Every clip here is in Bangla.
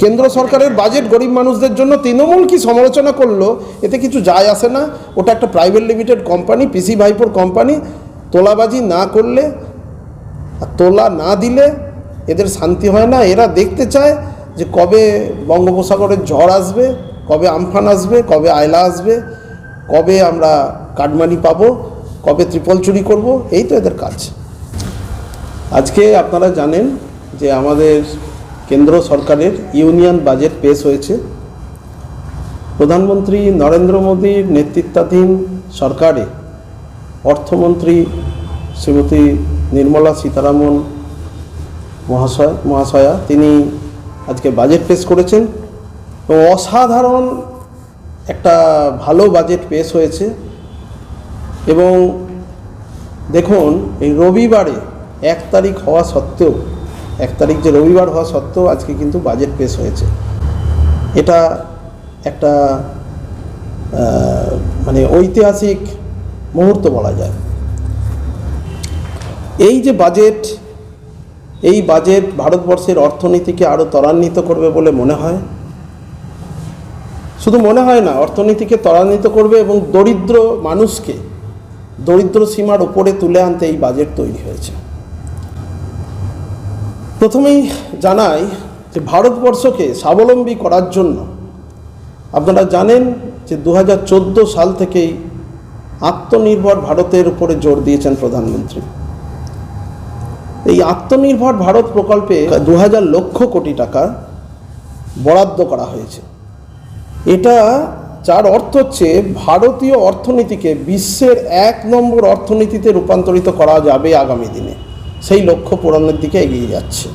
কেন্দ্র সরকারের বাজেট গরিব মানুষদের জন্য তৃণমূল কি সমালোচনা করল? এতে কিছু যায় আসে না। ওটা একটা প্রাইভেট লিমিটেড কোম্পানি পিসি ভাইপোর কোম্পানি তোলাবাজি না করলে তোলা না দিলে এদের শান্তি হয় না। এরা দেখতে চায় যে কবে বঙ্গোপসাগরের ঝড় আসবে, কবে আমফান আসবে, কবে আয়লা আসবে, কবে আমরা কাটমানি পাবো, কবে ত্রিপল চুরি করব, এই তো এদের কাজ। আজকে আপনারা জানেন যে আমাদের কেন্দ্র সরকারের ইউনিয়ন বাজেট পেশ হয়েছে। প্রধানমন্ত্রী নরেন্দ্র মোদীর নেতৃত্বাধীন সরকারে অর্থমন্ত্রী শ্রীমতী নির্মলা সীতারামন মহাশয়, মহাশয়া, তিনি আজকে বাজেট পেশ করেছেন। এবং অসাধারণ একটা ভালো বাজেট পেশ হয়েছে। এবং দেখুন, এই রবিবারে এক তারিখ হওয়া সত্ত্বেও এক তারিখ যে রবিবার হওয়া সত্ত্বেও আজকে কিন্তু বাজেট পেশ হয়েছে। এটা একটা মানে ঐতিহাসিক মুহূর্ত বলা যায়। এই যে বাজেট এই বাজেট ভারতবর্ষের অর্থনীতিকে আরও ত্বরান্বিত করবে বলে মনে হয়। শুধু মনে হয় না, অর্থনীতিকে ত্বরান্বিত করবে এবং দরিদ্র মানুষকে, দরিদ্র সীমার উপরে তুলে আনতে এই বাজেট তৈরি হয়েছে। প্রথমেই জানাই যে ভারতবর্ষকে স্বাবলম্বী করার জন্য আপনারা জানেন যে দু হাজার চোদ্দ সাল থেকেই আত্মনির্ভর ভারতের উপরে জোর দিয়েছেন প্রধানমন্ত্রী। এই আত্মনির্ভর ভারত প্রকল্পে দু হাজার লক্ষ কোটি টাকা বরাদ্দ করা হয়েছে। এটা যার অর্থ হচ্ছে ভারতীয় অর্থনীতিকে বিশ্বের এক নম্বর অর্থনীতিতে রূপান্তরিত করা যাবে আগামী দিনে। সেই লক্ষ্য পূরণের দিকে এগিয়ে যাচ্ছে।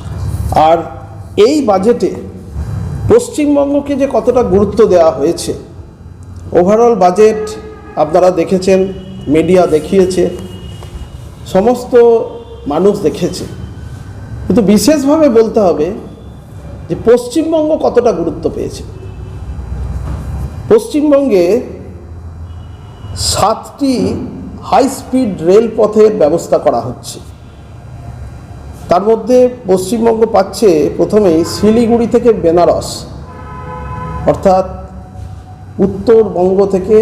আর এই বাজেটে পশ্চিমবঙ্গকে যে কতটা গুরুত্ব দেওয়া হয়েছে ওভারঅল বাজেট আপনারা দেখেছেন মিডিয়া দেখিয়েছে, সমস্ত মানুষ দেখেছে। কিন্তু বিশেষভাবে বলতে হবে যে পশ্চিমবঙ্গ কতটা গুরুত্ব পেয়েছে। পশ্চিমবঙ্গে সাতটি হাই স্পিড রেলপথের ব্যবস্থা করা হচ্ছে। তার মধ্যে পশ্চিমবঙ্গ পাচ্ছে প্রথমেই শিলিগুড়ি থেকে বেনারস, অর্থাৎ উত্তরবঙ্গ থেকে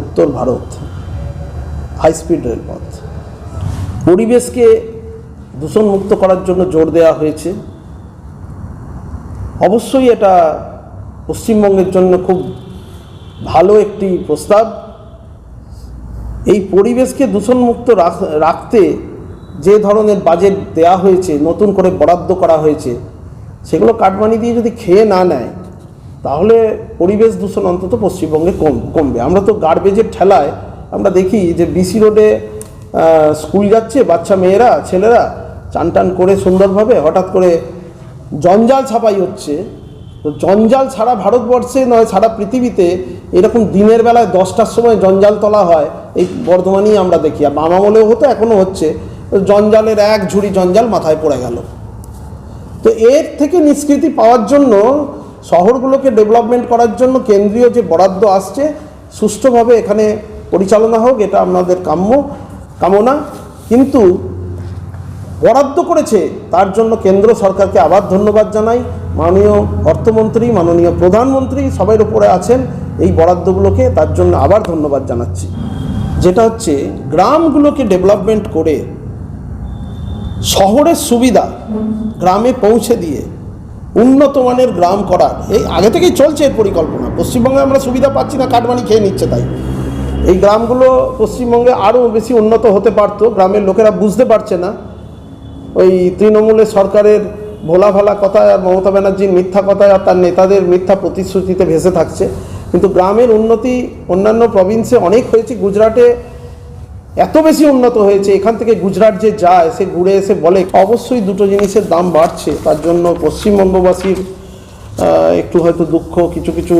উত্তর ভারত হাই স্পিড রেলপথ। পরিবেশকে দূষণমুক্ত করার জন্য জোর দেওয়া হয়েছে। অবশ্যই এটা পশ্চিমবঙ্গের জন্য খুব ভালো একটি প্রস্তাব। এই পরিবেশকে দূষণমুক্ত রাখতে যে ধরনের বাজেট দেয়া হয়েছে, নতুন করে বরাদ্দ করা হয়েছে, সেগুলো কাটমানি দিয়ে যদি খেয়ে না নেয়, তাহলে পরিবেশ দূষণ অন্তত পশ্চিমবঙ্গে কম, কমবে। আমরা তো গার্বেজের ঠেলায় আমরা দেখি যে বিসি রোডে স্কুল যাচ্ছে, বাচ্চা মেয়েরা, ছেলেরা চান টান করে সুন্দরভাবে হঠাৎ করে জঞ্জাল ছাপাই হচ্ছে। তো জঞ্জাল ছাড়া ভারতবর্ষে নয়, সারা পৃথিবীতে এরকম দিনের বেলায় দশটার সময় জঞ্জাল তোলা হয়, এই বর্ধমানেই আমরা দেখি। আর বামামলেও হতো, এখনও হচ্ছে। জঞ্জালের এক ঝুড়ি জঞ্জাল মাথায় পড়ে গেল। তো এর থেকে নিষ্কৃতি পাওয়ার জন্য, শহরগুলোকে ডেভেলপমেন্ট করার জন্য কেন্দ্রীয় যে বরাদ্দ আসছে, সুষ্ঠুভাবে এখানে পরিচালনা হোক, এটা আপনাদের কাম্য, কামনা। কিন্তু বরাদ্দ করেছে, তার জন্য কেন্দ্র সরকারকে আবার ধন্যবাদ জানাই। মাননীয় অর্থমন্ত্রী, মাননীয় প্রধানমন্ত্রী সবাই উপরে আছেন, এই বরাদ্দগুলোকে তার জন্য আবার ধন্যবাদ জানাচ্ছি। যেটা হচ্ছে, গ্রামগুলোকে ডেভেলপমেন্ট করে শহরের সুবিধা গ্রামে পৌঁছে দিয়ে উন্নত মানের গ্রাম করার। এই আগে থেকেই চলছে এর পরিকল্পনা। পশ্চিমবঙ্গে আমরা সুবিধা পাচ্ছি না, কাটমানি খেয়ে নিচ্ছে তাই। এই গ্রামগুলো পশ্চিমবঙ্গে আরও বেশি উন্নত হতে পারতো, গ্রামের লোকেরা বুঝতে পারছে না। ওই তৃণমূলের সরকারের ভোলা ভালা কথায় আর মমতা ব্যানার্জির মিথ্যা কথায় আর তার নেতাদের মিথ্যা প্রতিশ্রুতিতে ভেসে থাকছে। কিন্তু গ্রামের উন্নতি অন্যান্য প্রভিন্সে অনেক হয়েছে। গুজরাটে এত বেশি উন্নত হয়েছে, এখান থেকে গুজরাট যে যায়, সে ঘুরে এসে বলে, অবশ্যই দুটো জিনিসের দাম বাড়ছে। তার জন্য পশ্চিমবঙ্গবাসীর একটু হয়তো দুঃখ, কিছু কিছু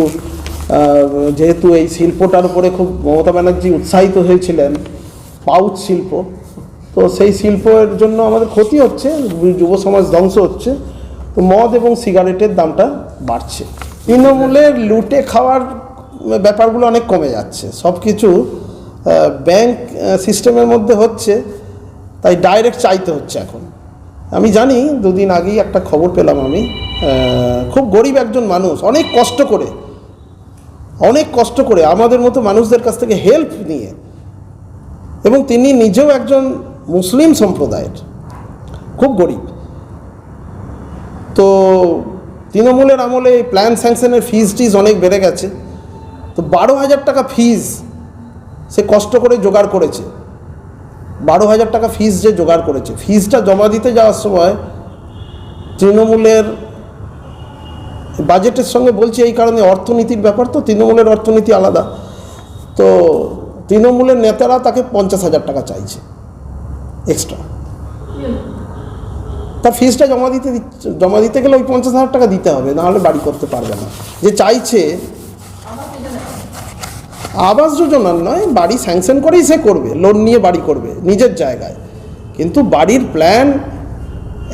যেহেতু এই শিল্পটার উপরে খুব মমতা ব্যানার্জি উৎসাহিত হয়েছিলেন, পাউচ শিল্প, তো সেই শিল্পের জন্য আমাদের ক্ষতি হচ্ছে, যুব সমাজ ধ্বংস হচ্ছে, তো মদ এবং সিগারেটের দামটা বাড়ছে। তৃণমূলের লুটে খাওয়ার ব্যাপারগুলো অনেক কমে যাচ্ছে। সব কিছু ব্যাংক সিস্টেমের মধ্যে হচ্ছে, তাই ডাইরেক্ট চাইতে হচ্ছে এখন। আমি জানি, দুদিন আগেই একটা খবর পেলাম আমি খুব গরিব একজন মানুষ, অনেক কষ্ট করে, অনেক কষ্ট করে আমাদের মতো মানুষদের কাছ থেকে হেল্প নিয়ে, এবং তিনি নিজেও একজন মুসলিম সম্প্রদায়ের, খুব গরিব। তো তৃণমূলের আমলে প্ল্যান স্যাংশনের ফিজ টিজ অনেক বেড়ে গেছে। তো বারো হাজার টাকা ফিজ সে কষ্ট করে জোগাড় করেছে। বারো হাজার টাকা ফিস যে জোগাড় করেছে। ফিসটা জমা দিতে যাওয়ার সময় তৃণমূলের বাজেটের সঙ্গে বলছি এই কারণে অর্থনীতির ব্যাপার তো, তৃণমূলের অর্থনীতি আলাদা। তো তৃণমূলের নেতারা তাকে পঞ্চাশ হাজার টাকা চাইছে এক্সট্রা তার ফিসটা জমা দিতে জমা দিতে গেলে ওই পঞ্চাশ হাজার টাকা দিতে হবে নাহলে বাড়ি করতে পারবে না। যে চাইছে আবাস যোজনার নয়, বাড়ি স্যাংশন করেই সে করবে লোন নিয়ে বাড়ি করবে, নিজের জায়গায়। কিন্তু বাড়ির প্ল্যান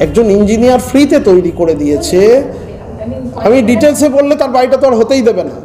একজন ইঞ্জিনিয়ার ফ্রিতে তৈরি করে দিয়েছে। আমি ডিটেলসে বললে তার বাড়িটা তো আর হতেই দেবে না।